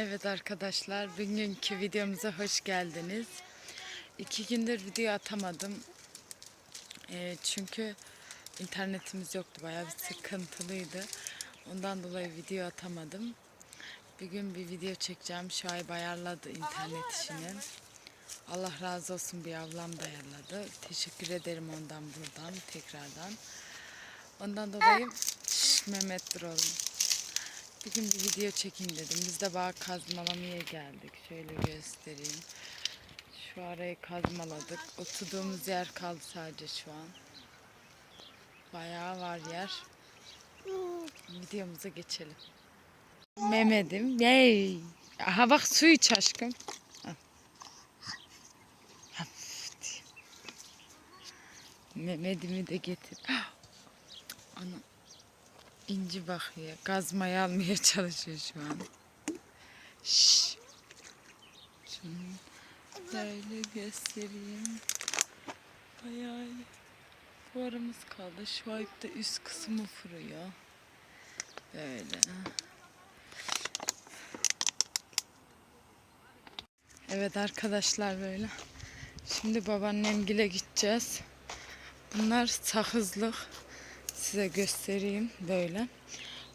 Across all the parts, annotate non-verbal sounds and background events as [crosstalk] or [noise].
Evet arkadaşlar, bugünkü videomuza hoş geldiniz. İki gündür video atamadım. Ee, çünkü internetimiz yoktu, bayağı bir sıkıntılıydı. Ondan dolayı video atamadım. Bugün bir video çekeceğim. Şahip ayarladı internet işini. Allah razı olsun bir ablam da ayarladı. Teşekkür ederim ondan buradan tekrardan. Ondan dolayı Şş, Mehmet dur oğlum. Bugün bir video çekeyim dedim. Biz de bağ kazmalamaya geldik. Şöyle göstereyim. Şu arayı kazmaladık. Oturduğumuz yer kaldı sadece şu an. Bayağı var yer. Videomuza geçelim. Mehmet'im. Yey. Aha bak su iç aşkım. Mehmet'imi de getir. [gasps] Ana. İnci bakıyor. Gazmayı almaya [laughs] çalışıyor şu an. Şşş. Şunu böyle göstereyim. Bayağı duvarımız kaldı. Şu ayıp da üst kısmı fırıyor. Böyle. Evet arkadaşlar böyle. Şimdi babaannemgile gideceğiz. Bunlar sakızlık. Size göstereyim böyle.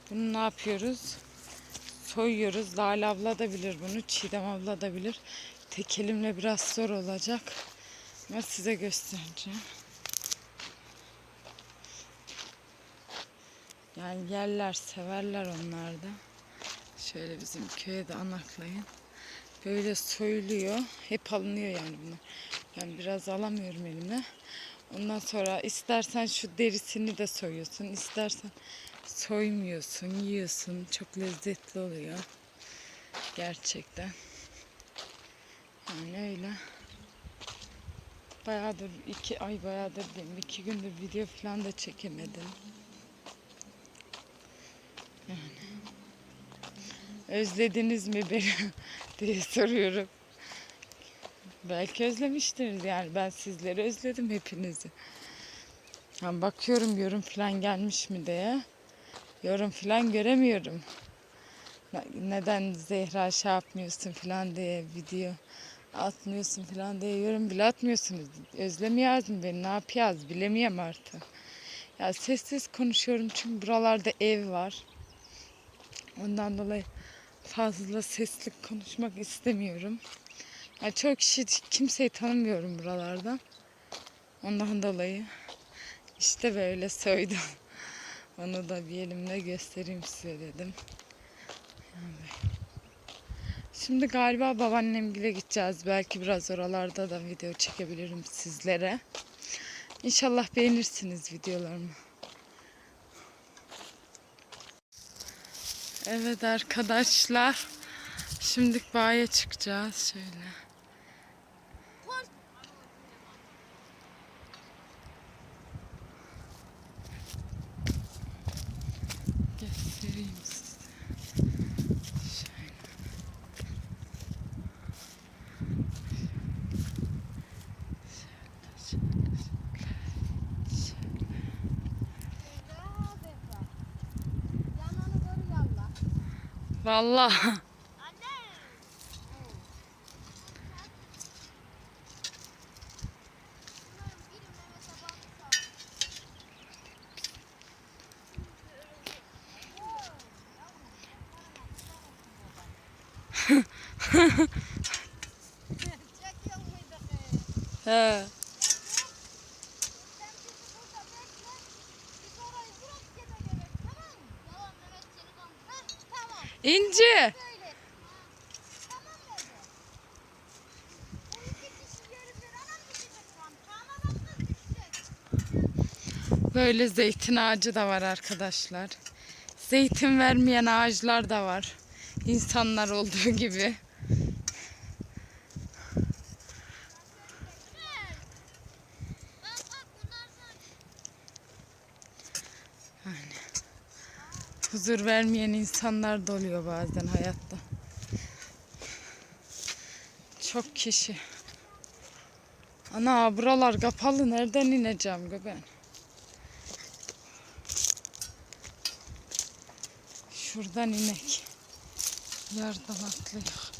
Bunu ne yapıyoruz? Soyuyoruz. Lale abla da bilir bunu. Çiğdem abla da bilir. Tek elimle biraz zor olacak. Ama size göstereceğim. Yani yerler, severler onlar da. Şöyle bizim köye de anaklayın. Böyle soyuluyor. Hep alınıyor yani bunlar. Ben biraz alamıyorum elime. Ondan sonra istersen şu derisini de soyuyorsun. istersen soymuyorsun, yiyorsun. Çok lezzetli oluyor. Gerçekten. Yani öyle. Bayağıdır iki ay bayağıdır diyeyim. iki gündür video falan da çekemedim. Yani. Özlediniz mi beni [laughs] diye soruyorum. Belki özlemiştiniz yani ben sizleri özledim hepinizi. Yani bakıyorum yorum falan gelmiş mi diye. Yorum falan göremiyorum. Ne- Neden Zehra şey yapmıyorsun falan diye video atmıyorsun falan diye yorum bile atmıyorsunuz. Özlemiyoruz mı beni ne yapıyoruz bilemiyorum artık. Ya sessiz konuşuyorum çünkü buralarda ev var. Ondan dolayı fazla sesli konuşmak istemiyorum. Ya çok kişi kimseyi tanımıyorum buralarda. Ondan dolayı işte böyle soydum. [laughs] Onu da bir elimle göstereyim size dedim. Yani. Şimdi galiba babaannemgile gideceğiz. Belki biraz oralarda da video çekebilirim sizlere. İnşallah beğenirsiniz videolarımı. Evet arkadaşlar. Şimdi bağa çıkacağız şöyle. Göstereyim size. Şöyle. Şöyle, şöyle, şöyle. Yananı gör yallah. Vallahi he. Sen bizi burada bekle. Biz orayı direkt gebe gerek. Tamam mı? Yalan Mehmet seni kan. Heh, tamam. İnci. Böyle. Tamam mı? Bu iki kişi yerinden anam düşecek lan. Tamam mı? Düşecek. Böyle zeytin ağacı da var arkadaşlar. Zeytin vermeyen ağaçlar da var. İnsanlar olduğu gibi. Bak bak bunlar da Huzur vermeyen insanlar da oluyor bazen hayatta. Çok kişi. Ana buralar kapalı. Nereden ineceğim be ben? Şuradan inek. Yardan atlıyor.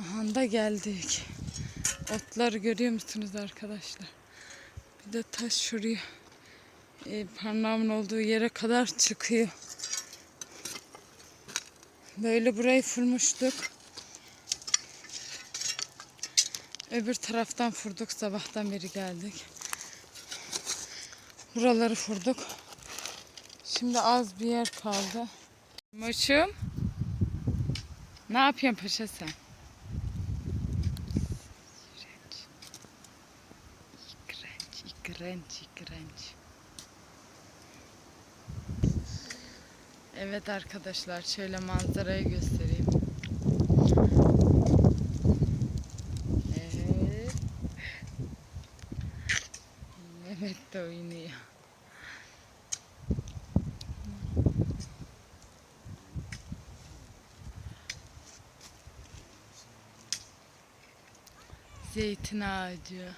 Aha da geldik. Otları görüyor musunuz arkadaşlar? Bir de taş şuraya e, parmağımın olduğu yere kadar çıkıyor. Böyle burayı fırmıştık. Öbür taraftan furduk. Sabahtan beri geldik. Buraları furduk. Şimdi az bir yer kaldı. Moşum. Ne yapıyorsun paşa sen? İğrenç, iğrenç. Evet arkadaşlar şöyle manzarayı göstereyim. Evet. Mehmet de oynuyor. Zeytin ağacı.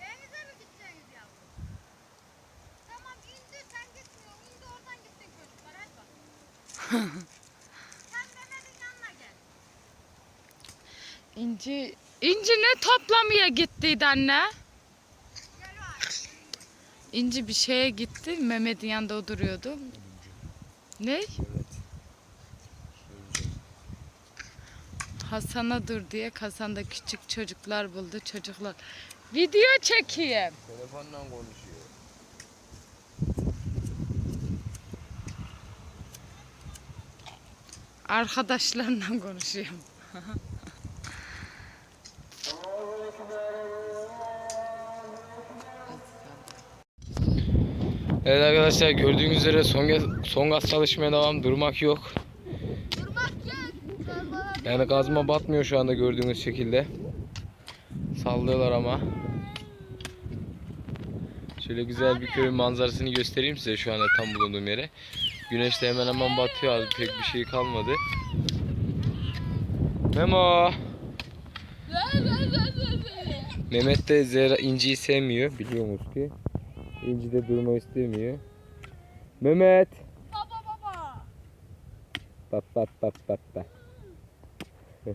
Evinize mi gideceksiniz yavrum? Tamam indi sen gitmiyorsun. İndi oradan gitsin çocuklar hadi bak. sen Mehmet'in yanına gel. [laughs] İnci, İnci ne toplamaya gittiydi anne? İnci bir şeye gitti. Mehmet'in yanında o duruyordu. Ne? Hasan'a dur diye Hasan'da küçük çocuklar buldu. Çocuklar video çekeyim. Telefonla konuşuyor. Arkadaşlarla konuşuyorum. Evet arkadaşlar gördüğünüz üzere son son gaz çalışmaya devam durmak yok. Yani gazma batmıyor şu anda gördüğünüz şekilde. Sallıyorlar ama. Şöyle güzel bir köyün manzarasını göstereyim size şu anda tam bulunduğum yere. Güneş de hemen hemen batıyor az pek bir şey kalmadı. Memo. Mehmet de Zehra İnci'yi sevmiyor biliyorsunuz ki. İnci de durma istemiyor. Mehmet. Baba baba. Bak bak bak bak bak. Abi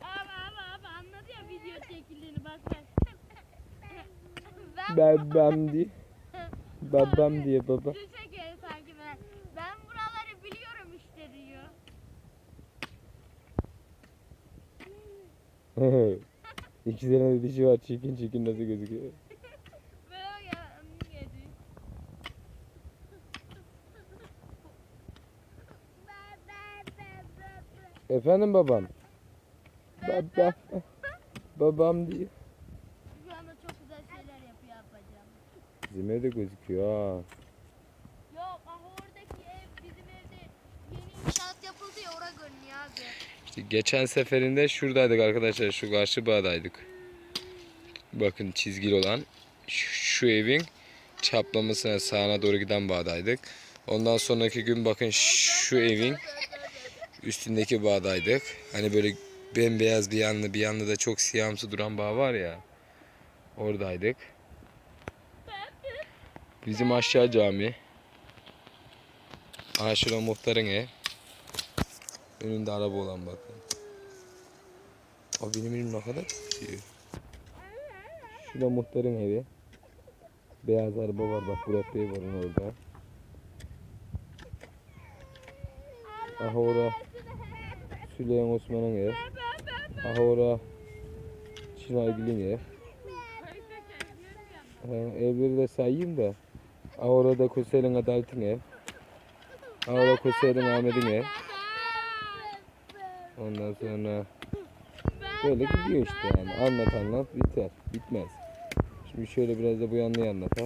abi abi anladı ya video çekildiğini bak Babam diye. Babam diye baba. şu şekeri sanki ben. Ben buraları biliyorum işte diyor. İki tane de dişi var. Çirkin çirkin nasıl gözüküyor? Efendim babam. Baba. Babam diye. Şu anda çok güzel şeyler yapıyor yapacağım. Bizim evde gözüküyor ha. Yok aha oradaki ev bizim evde yeni inşaat yapıldı ya oraya görünüyor abi. İşte geçen seferinde şuradaydık arkadaşlar. Şu karşı bağdaydık. Bakın çizgili olan. Şu, şu evin çaplamasına sağına doğru giden bağdaydık. Ondan sonraki gün bakın şu evin üstündeki bağdaydık. Hani böyle bembeyaz bir yanlı bir yanlı da çok siyahımsı duran bağ var ya. Oradaydık. Bizim aşağı cami. Aha şurada muhtarın ev. Önünde araba olan bakın. O benim elim ne kadar tutuyor. Şurada muhtarın evi. Beyaz araba var bak Burak Bey var orada. Aha ora Süleyman Osman'ın ev. Aha ora Çınaygil'in ev. Ha, evleri de sayayım da. Aha orada Kosel'in Adalet'in ev. Aha orada Kosel'in Ahmet'in ev. Ondan sonra böyle gidiyor işte yani. Anlat anlat biter. Bitmez. Şimdi şöyle biraz da bu yanlıyı anlat ha.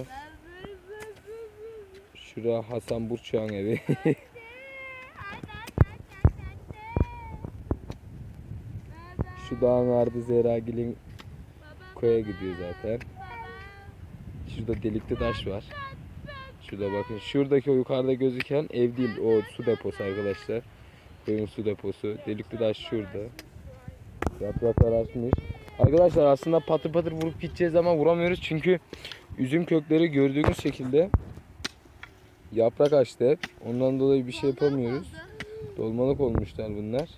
Şura Hasan Burçak'ın evi. [laughs] Şu dağın ardı Zeragil'in koya gidiyor zaten. Şurada delikli taş var. Şurada bakın. Şuradaki o yukarıda gözüken ev değil. O su deposu arkadaşlar. Köyün su deposu. Delikli taş şurada. Yapraklar açmış. Arkadaşlar aslında patır patır vurup gideceğiz ama vuramıyoruz çünkü üzüm kökleri gördüğünüz şekilde yaprak açtı. Ondan dolayı bir şey yapamıyoruz. Dolmalık olmuşlar bunlar.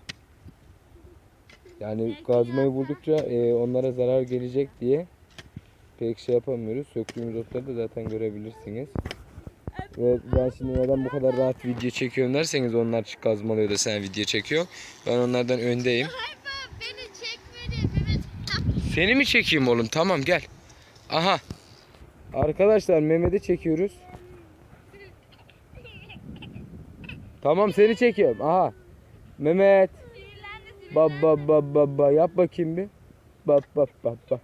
Yani kazmayı vurdukça e, onlara zarar gelecek diye pek şey yapamıyoruz. Söktüğümüz otları da zaten görebilirsiniz. Ve ben şimdi neden bu kadar rahat video çekiyorum derseniz onlar kazmalıyor da sen video çekiyor. Ben onlardan öndeyim. Seni mi çekeyim oğlum? Tamam gel. Aha. Arkadaşlar Mehmet'i çekiyoruz. Tamam seni çekiyorum. Aha. Mehmet. Bab bab bab bab bab. Yap bakayım bir. Bab bab bab bab.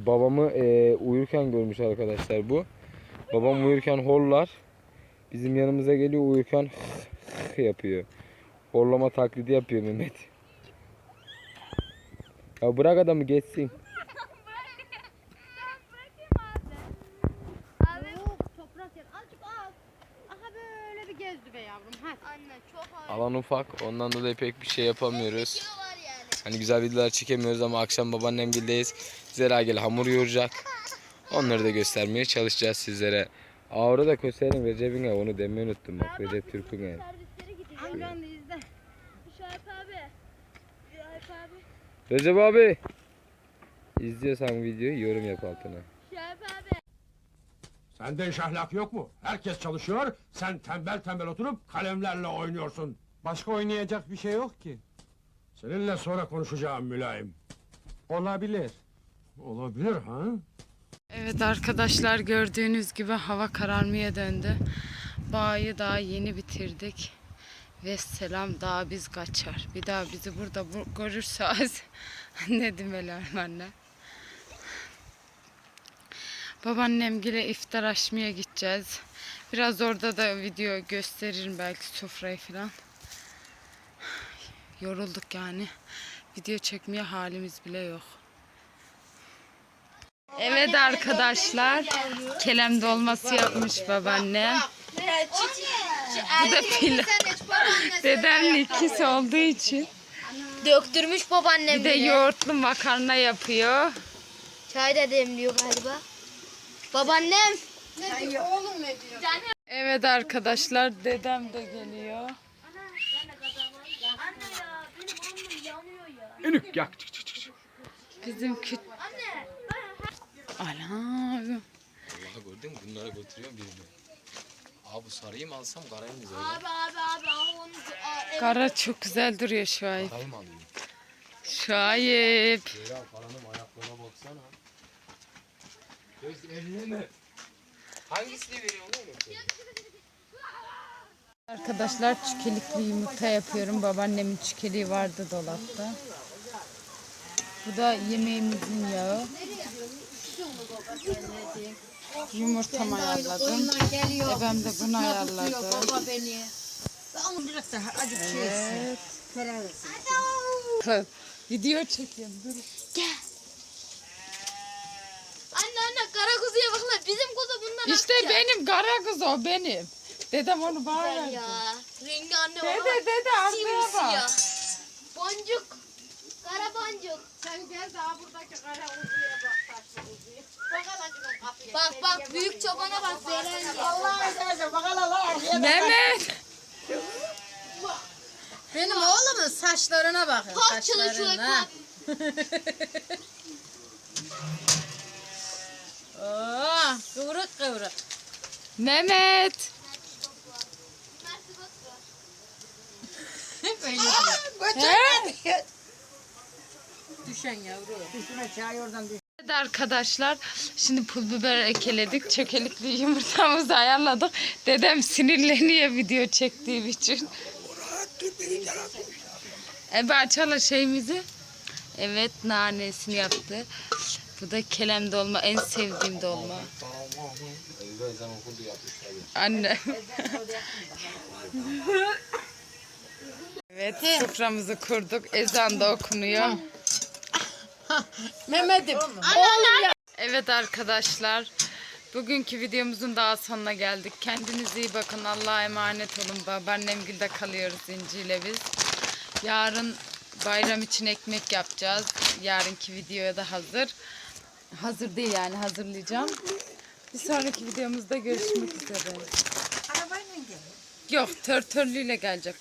Babamı eee, uyurken görmüş arkadaşlar bu. Babam uyurken horlar. Bizim yanımıza geliyor uyurken [laughs] yapıyor. Horlama taklidi yapıyor Mehmet. Ya bırak adamı geçsin. Alan ufak ondan dolayı pek bir şey yapamıyoruz. Hani güzel videolar çekemiyoruz ama akşam babaannem bildeyiz. Zera gel hamur yoğuracak. Onları da göstermeye çalışacağız sizlere. Ağrı da köserim Recep'in onu demeyi unuttum bak Recep Türk'ün izle. Şahip abi. Recep abi. İzliyorsan videoyu yorum yap altına. Şahip abi. Sende iş ahlak yok mu? Herkes çalışıyor, sen tembel tembel oturup kalemlerle oynuyorsun. Başka oynayacak bir şey yok ki. Seninle sonra konuşacağım mülayim. Olabilir. Olabilir ha? Evet arkadaşlar gördüğünüz gibi hava kararmaya döndü. Bağı daha yeni bitirdik. Ve selam daha biz kaçar. Bir daha bizi burada bu- görürseniz [laughs] ne demeler anne. Babaannem gile iftar açmaya gideceğiz. Biraz orada da video gösteririm belki sofrayı falan. Yorulduk yani. Video çekmeye halimiz bile yok. Evet arkadaşlar. Kelem dolması yapmış babaannem. Bu da pilav. [laughs] Dedemin ikisi olduğu için. Döktürmüş babaannem Bir de yoğurtlu makarna yapıyor. Çay da demliyor galiba. Babaannem. Evet arkadaşlar dedem de geliyor. İnük yak. Bizim küt... Ana. Allah gördün mü? Bunları götürüyorum birine. Abi sarıyı mı alsam karayı mı Abi abi abi abi onu Aa, Kara çok güzel duruyor Şahip. Karayı mı alayım? Şahip. Ya paranın ayaklarına baksana. Göz eline mi? Hangisini veriyorsun oğlum? Arkadaşlar çükelikli yumurta yapıyorum. Babaannemin çükeliği vardı dolapta. Bu da yemeğimizin yağı. Yumurtamı ayarladım. Ebem de bunu ayarladı. Evet. [laughs] Video çekiyorum. Dur. Anne anne kara kuzuya bak lan bizim kuzu bundan İşte akacak. benim kara kız o benim. Dedem onu bana verdi. Ya rengi anne Dede dede arkaya bak. Boncuk. Kara boncuk. Sen gel daha buradaki kara kuzuya bak taşlı kuzuya. Bak anacığım kapıya. Bak bak büyük çobana bak Zeren ya. Allah'ın seversen bak hala lan. Mehmet. Benim oğlumun saçlarına bakın. Kalk çalı şöyle kalk. [laughs] Oo, kıvrık kıvrık. Mehmet. [laughs] Böyle He? düşen yavru. Düşme çay oradan düş. Evet arkadaşlar şimdi pul biber ekeledik. Çökelikli yumurtamızı ayarladık. Dedem sinirleniyor video çektiğim için. Ebe açalım şeyimizi. Evet nanesini yaptı. Bu da kelem dolma en sevdiğim dolma. Anne. [laughs] evet soframızı kurduk. Ezan da okunuyor. [laughs] Mehmet'im. Evet arkadaşlar Bugünkü videomuzun daha sonuna geldik. Kendinize iyi bakın. Allah'a emanet olun. Babaannemgilde kalıyoruz İnci ile biz. Yarın bayram için ekmek yapacağız. Yarınki videoya da hazır. Hazır değil yani hazırlayacağım. Bir sonraki videomuzda görüşmek üzere. Arabayla mı geliyor? Yok tör törlüyle gelecek.